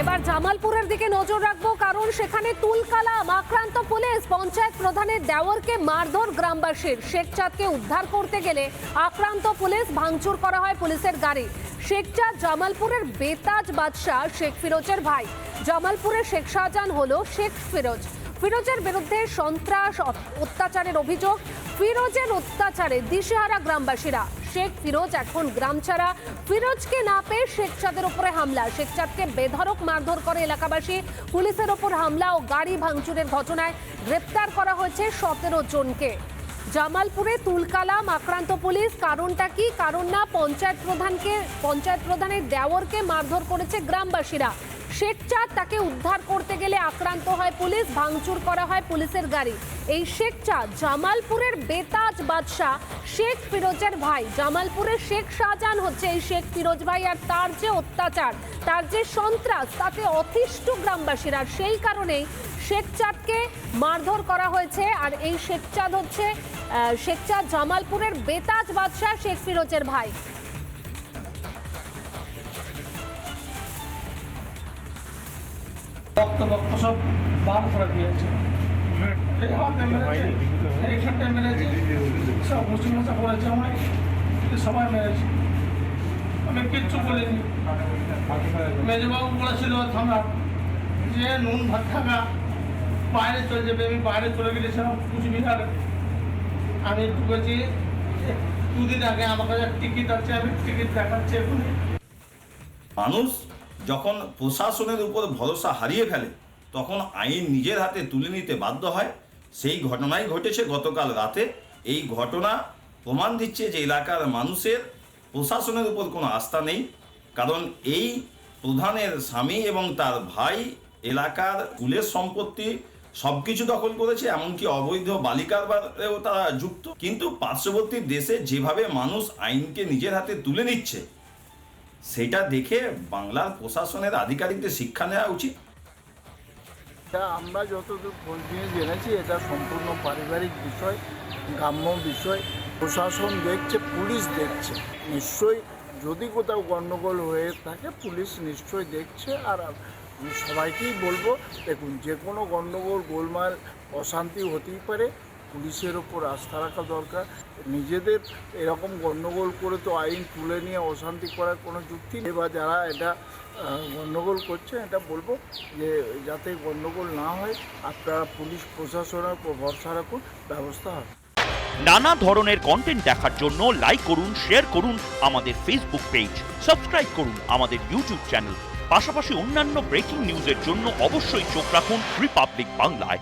এবার জামালপুরের দিকে নজর রাখব, কারণ সেখানে তুলকালাম আক্রান্ত পুলিশ, পঞ্চায়েত প্রধানের দেওরকে মারধর গ্রামবাসীর। শেখ চাঁদকে উদ্ধার করতে গেলে আক্রান্ত পুলিশ, ভাঙচুর করা হয় পুলিশের গাড়ি। শেখ চাঁদ জামালপুরের বেতাজ বাদশাহ, শেখ ফিরোজের ভাই। জামালপুরের শেখ শাহজাহান হল শেখ ফিরোজ। ফিরোজের বিরুদ্ধে সন্ত্রাস, অত্যাচারের অভিযোগ। ফিরোজের অত্যাচারে দিশেহারা গ্রামবাসীরা। শেখ ফিরোজ এখন গ্রাম ছাড়া। ফিরোজকে না পেয়ে শেখ চাঁদের উপরে হামলা। শেখ চাঁদকে বেধড়ক মারধর করে এলাকাবাসী। পুলিশের ওপর হামলা ও গাড়ি ভাঙচুরের ঘটনায় গ্রেপ্তার করা হয়েছে সতেরো জনকে। জামালপুরে তুলকালাম আক্রান্ত পুলিশ। কারণটা কি? কারণ না, পঞ্চায়েত প্রধানকে পঞ্চায়েত প্রধানের দেওরকে মারধর করেছে গ্রামবাসীরা। শেখ চাঁদ তাকে উদ্ধার করতে গেলে আক্রান্ত হয় পুলিশ, ভাঙচুর করা হয় পুলিশের গাড়ি। এই শেখচাঁদ জামালপুরের বেতাজ বাদশাহ শেখ ফিরোজের ভাই। জামালপুরের শেখ শাহজাহান হচ্ছে এই শেখ ফিরোজ ভাই আর তার যে অত্যাচার, তার যে সন্ত্রাস, তাতে অতিষ্ঠ গ্রামবাসীরা। সেই কারণেই শেখচাঁদকে মারধর করা হয়েছে। আর এই শেখচাঁদ হচ্ছে শেখচাঁদ জামালপুরের বেতাজ বাদশাহ শেখ ফিরোজের ভাই। রক্ত রক্ত সব বার করে দিয়েছে এই হাতে মেরেছে সব মুসি মশা করেছে আমায় সবাই মেরেছে। আমি কিচ্ছু বলিনি। মেজবাবু বলেছিল থামা। যে নুন ভাত থাকা বাইরে চলে যাবে। আমি বাইরে চলে গেছিলাম কুচবিহার আমি ঢুকেছি দুদিন আগে আমার কাছে টিকিট আছে আমি টিকিট দেখাচ্ছি এখন মানুষ যখন প্রশাসনের উপর ভরসা হারিয়ে ফেলে, তখন আইন নিজের হাতে তুলে নিতে বাধ্য হয়। সেই ঘটনাই ঘটেছে গতকাল রাতে। এই ঘটনা প্রমাণ দিচ্ছে যে এলাকার মানুষের প্রশাসনের উপর কোনো আস্থা নেই। কারণ এই প্রধানের স্বামী এবং তার ভাই এলাকার কুলের সম্পত্তি সব কিছু দখল করেছে, এমনকি অবৈধ বালিকারবারেও তারা যুক্ত। কিন্তু পার্শ্ববর্তী দেশে যেভাবে মানুষ আইনকে নিজের হাতে তুলে নিচ্ছে সেটা দেখে বাংলার প্রশাসনের আধিকারিকদের শিক্ষা নেওয়া উচিত। এটা আমরা যতদূর খোঁজ নিয়ে জেনেছি, এটা সম্পূর্ণ পারিবারিক বিষয়, গ্রাম্য বিষয়। প্রশাসন দেখছে, পুলিশ দেখছে। নিশ্চয়ই যদি কোথাও গণ্ডগোল হয়ে থাকে, পুলিশ নিশ্চয়ই দেখছে। আর সবাইকেই বলব, দেখুন, যে কোনো গণ্ডগোল, গোলমাল, অশান্তি হতেই পারে। পুলিশের ওপর আস্থা রাখা দরকার। নিজেদের এরকম গণ্ডগোল করে তো আইন তুলে নিয়ে অশান্তি করার কোনো যুক্তি নেই। বা যারা এটা গণ্ডগোল করছে, এটা বলব যে যাতে গণ্ডগোল না হয়, আপনারা পুলিশ প্রশাসনের উপর ভরসা রাখুন, ব্যবস্থা হবে। নানা ধরনের কন্টেন্ট দেখার জন্য লাইক করুন শেয়ার করুন আমাদের ফেসবুক পেজ সাবস্ক্রাইব করুন আমাদের ইউটিউব চ্যানেল পাশাপাশি অন্যান্য ব্রেকিং নিউজের জন্য অবশ্যই চোখ রাখুন রিপাবলিক বাংলায়